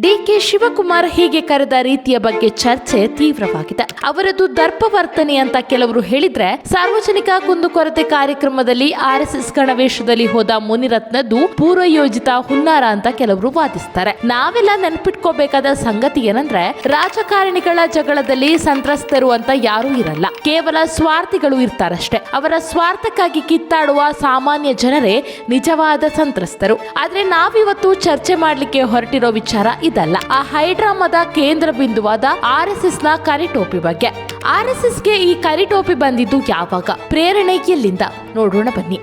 DK Shivakumar ಹೀಗೆ ಕರೆದ ರೀತಿಯ ಬಗ್ಗೆ ಚರ್ಚೆ ತೀವ್ರವಾಗಿದೆ. ಅವರದು ದರ್ಪವರ್ತನೆ ಅಂತ ಕೆಲವರು ಹೇಳಿದ್ರೆ ಸಾರ್ವಜನಿಕ ಕುಂದುಕೊರತೆ ಕಾರ್ಯಕ್ರಮದಲ್ಲಿ ಆರ್ಎಸ್ಎಸ್ ಗಣವೇಶದಲ್ಲಿ ಹೋದ ಮುನಿರತ್ನದ್ದು ಪೂರ್ವಯೋಜಿತ ಹುನ್ನಾರ ಅಂತ ಕೆಲವರು ವಾದಿಸ್ತಾರೆ. ನಾವೆಲ್ಲ ನೆನ್ಪಿಟ್ಕೋಬೇಕಾದ ಸಂಗತಿ ಏನಂದ್ರೆ ರಾಜಕಾರಣಿಗಳ ಜಗಳದಲ್ಲಿ ಸಂತ್ರಸ್ತರು ಅಂತ ಯಾರೂ ಇರಲ್ಲ. ಕೇವಲ ಸ್ವಾರ್ಥಿಗಳು ಇರ್ತಾರಷ್ಟೇ. ಅವರ ಸ್ವಾರ್ಥಕ್ಕಾಗಿ ಕಿತ್ತಾಡುವ ಸಾಮಾನ್ಯ ಜನರೇ ನಿಜವಾದ ಸಂತ್ರಸ್ತರು. ಆದ್ರೆ ನಾವಿವತ್ತು ಚರ್ಚೆ ಮಾಡಲಿಕ್ಕೆ ಹೊರಟಿರೋ ವಿಚಾರ ಇದಲ್ಲ. ಆ ಹೈಡ್ರಾಮಾದ ಕೇಂದ್ರ ಬಿಂದುವಾದ ಆರ್ ಎಸ್ ಎಸ್ನ ಕರಿಟೋಪಿ ಬಗ್ಗೆ. ಆರ್ ಎಸ್ ಎಸ್ಗೆ ಈ ಕರಿಟೋಪಿ ಬಂದಿದ್ದು ಯಾವಾಗ? ಪ್ರೇರಣೆ ಎಲ್ಲಿಂದ? ನೋಡೋಣ ಬನ್ನಿ.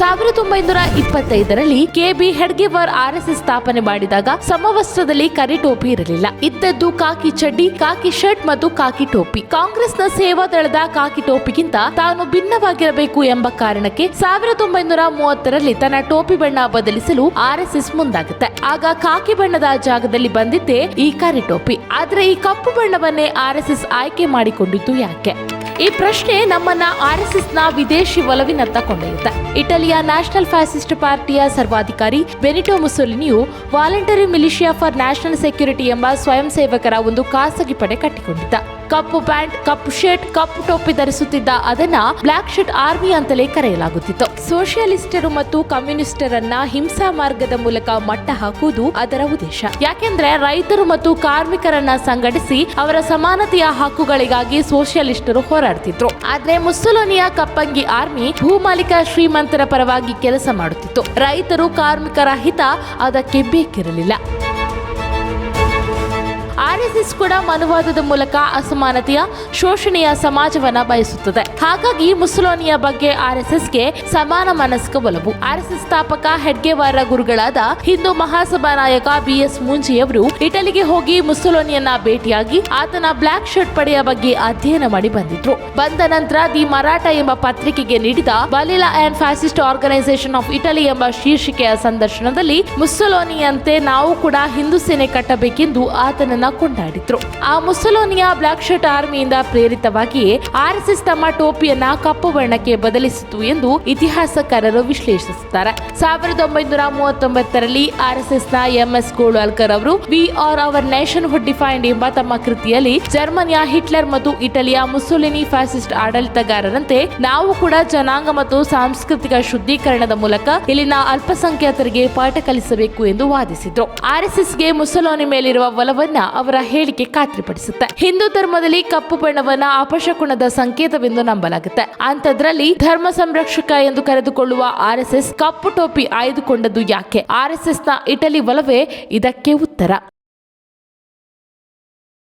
ಸಾವಿರದ ಒಂಬೈನೂರ ಇಪ್ಪತ್ತೈದರಲ್ಲಿ ಕೆಬಿ ಹೆಡ್ಗೆವರ್ ಆರ್ಎಸ್ಎಸ್ ಸ್ಥಾಪನೆ ಮಾಡಿದಾಗ ಸಮವಸ್ತ್ರದಲ್ಲಿ ಕರಿ ಟೋಪಿ ಇರಲಿಲ್ಲ. ಇದ್ದದ್ದು ಕಾಕಿ ಚಡ್ಡಿ ಕಾಕಿ ಶರ್ಟ್ ಮತ್ತು ಕಾಕಿ ಟೋಪಿ. ಕಾಂಗ್ರೆಸ್ನ ಸೇವಾ ದಳದ ಕಾಕಿ ಟೋಪಿಗಿಂತ ತಾನು ಭಿನ್ನವಾಗಿರಬೇಕು ಎಂಬ ಕಾರಣಕ್ಕೆ ಸಾವಿರದ ಒಂಬೈನೂರ ಮೂವತ್ತರಲ್ಲಿ ತನ್ನ ಟೋಪಿ ಬಣ್ಣ ಬದಲಿಸಲು ಆರ್ಎಸ್ಎಸ್ ಮುಂದಾಗುತ್ತೆ. ಆಗ ಕಾಕಿ ಬಣ್ಣದ ಜಾಗದಲ್ಲಿ ಬಂದಿದ್ದೇ ಈ ಕರಿ ಟೋಪಿ. ಆದ್ರೆ ಈ ಕಪ್ಪು ಬಣ್ಣವನ್ನೇ ಆರ್ಎಸ್ಎಸ್ ಆಯ್ಕೆ ಮಾಡಿಕೊಂಡಿದ್ದು ಯಾಕೆ? ಈ ಪ್ರಶ್ನೆ ನಮ್ಮನ್ನ ಆರ್ ಎಸ್ ಎಸ್ನ ವಿದೇಶಿ ಒಲವಿನತ್ತ ಕೊಂಡೊಯ್ಯುತ್ತೆ. ಇಟಲಿಯ ನ್ಯಾಷನಲ್ ಫ್ಯಾಸಿಸ್ಟ್ ಪಾರ್ಟಿಯ ಸರ್ವಾಧಿಕಾರಿ Benito ಮುಸೋಲಿನಿಯು voluntary militia for national security ಎಂಬ ಸ್ವಯಂ ಸೇವಕರ ಒಂದು ಖಾಸಗಿ ಪಡೆ ಕಟ್ಟಿಕೊಂಡಿದ್ದ. ಕಪ್ಪು ಪ್ಯಾಂಟ್, ಕಪ್ಪು ಶರ್ಟ್, ಕಪ್ಪು ಟೋಪಿ ಧರಿಸುತ್ತಿದ್ದ ಅದನ್ನ ಬ್ಲಾಕ್ ಶರ್ಟ್ ಆರ್ಮಿ ಅಂತಲೇ ಕರೆಯಲಾಗುತ್ತಿತ್ತು. ಸೋಷಿಯಲಿಸ್ಟರು ಮತ್ತು ಕಮ್ಯುನಿಸ್ಟರನ್ನ ಹಿಂಸಾ ಮಾರ್ಗದ ಮೂಲಕ ಮಟ್ಟ ಹಾಕುವುದು ಅದರ ಉದ್ದೇಶ. ಯಾಕೆಂದ್ರೆ ರೈತರು ಮತ್ತು ಕಾರ್ಮಿಕರನ್ನ ಸಂಘಟಿಸಿ ಅವರ ಸಮಾನತೆಯ ಹಕ್ಕುಗಳಿಗಾಗಿ ಸೋಷಿಯಲಿಸ್ಟರು ಹೋರಾಡ್ತಿದ್ರು. ಆದ್ರೆ ಮುಸ್ಸಲೋನಿಯ ಕಪ್ಪಂಗಿ ಆರ್ಮಿ ಭೂಮಾಲೀಕ ಶ್ರೀಮಂತರ ಪರವಾಗಿ ಕೆಲಸ ಮಾಡುತ್ತಿತ್ತು. ರೈತರು, ಕಾರ್ಮಿಕರ ಹಿತ ಅದಕ್ಕೆ ಬೇಕಿರಲಿಲ್ಲ. ಆರ್ಎಸ್ಎಸ್ ಕೂಡ ಮನುವಾದದ ಮೂಲಕ ಅಸಮಾನತೆಯ ಶೋಷಣೆಯ ಸಮಾಜವನ್ನ ಬಯಸುತ್ತದೆ. ಹಾಗಾಗಿ ಮುಸಲೋನಿಯ ಬಗ್ಗೆ ಆರ್ಎಸ್ಎಸ್ಗೆ ಸಮಾನ ಮನಸ್ಕ ಒಲವು. ಆರ್ಎಸ್ಎಸ್ ಸ್ಥಾಪಕ ಹೆಡ್ಗೆವಾರ ಗುರುಗಳಾದ ಹಿಂದೂ ಮಹಾಸಭಾ ನಾಯಕ ಬಿಎಸ್ ಮುಂಜಿಯವರು ಇಟಲಿಗೆ ಹೋಗಿ ಮುಸಲೋನಿಯನ್ನ ಭೇಟಿಯಾಗಿ ಆತನ ಬ್ಲಾಕ್ ಶರ್ಟ್ ಪಡೆಯ ಬಗ್ಗೆ ಅಧ್ಯಯನ ಮಾಡಿ ಬಂದಿದ್ರು. ಬಂದ ನಂತರ ದಿ ಮರಾಠ ಎಂಬ ಪತ್ರಿಕೆಗೆ ನೀಡಿದ Balilla and fascist organisation of Italy ಎಂಬ ಶೀರ್ಷಿಕೆಯ ಸಂದರ್ಶನದಲ್ಲಿ ಮುಸ್ಸಲೋನಿಯಂತೆ ನಾವು ಕೂಡ ಹಿಂದೂ ಸೇನೆ ಕಟ್ಟಬೇಕೆಂದು ಆತನನ್ನ ಕೊಂಡಾಡಿದ್ರು. ಆ ಮುಸಲೋನಿಯಾ ಬ್ಲಾಕ್ ಶರ್ಟ್ ಆರ್ಮಿಯಿಂದ ಪ್ರೇರಿತವಾಗಿಯೇ ಎಸ್ ತಮ್ಮ ಟೋಪಿಯನ್ನ ಕಪ್ಪು ಬಣ್ಣಕ್ಕೆ ಬದಲಿಸಿತು ಎಂದು ಇತಿಹಾಸಕಾರರು ವಿಶ್ಲೇಷಿಸುತ್ತಾರೆ. ಸಾವಿರದ ಒಂಬೈನೂರ ಮೂವತ್ತೊಂಬತ್ತರಲ್ಲಿ ಆರ್ಎಸ್ಎಸ್ನ ಎಂಎಸ್ ಗೋಳ್ವಾಲ್ಕರ್ ಅವರು we or our nationhood defined ಎಂಬ ತಮ್ಮ ಕೃತಿಯಲ್ಲಿ ಜರ್ಮನಿಯ ಹಿಟ್ಲರ್ ಮತ್ತು ಇಟಲಿಯ ಮುಸೋಲಿನಿ ಫ್ಯಾಸಿಸ್ಟ್ ಆಡಳಿತಗಾರರಂತೆ ನಾವು ಕೂಡ ಜನಾಂಗ ಮತ್ತು ಸಾಂಸ್ಕೃತಿಕ ಶುದ್ಧೀಕರಣದ ಮೂಲಕ ಇಲ್ಲಿನ ಅಲ್ಪಸಂಖ್ಯಾತರಿಗೆ ಪಾಠ ಕಲಿಸಬೇಕು ಎಂದು ವಾದಿಸಿದ್ರು. ಆರ್ಎಸ್ಎಸ್ಗೆ ಮುಸಲೋನಿ ಮೇಲಿರುವ ಒಲವನ್ನ ಅವರ ಹೇಳಿಕೆ ಖಾತ್ರಿಪಡಿಸುತ್ತೆ. ಹಿಂದೂ ಧರ್ಮದಲ್ಲಿ ಕಪ್ಪು ಬಣ್ಣವನ್ನ ಅಪಶಕುಣದ ಸಂಕೇತವೆಂದು ನಂಬಲಾಗುತ್ತೆ. ಅಂಥದ್ರಲ್ಲಿ ಧರ್ಮ ಸಂರಕ್ಷಕ ಎಂದು ಕರೆದುಕೊಳ್ಳುವ ಆರ್ಎಸ್ಎಸ್ ಕಪ್ಪು ಟೋಪಿ ಆಯ್ದುಕೊಂಡದ್ದು ಯಾಕೆ? ಆರ್ಎಸ್ಎಸ್ನ ಇಟಲಿ ಒಲವೇ ಇದಕ್ಕೆ ಉತ್ತರ.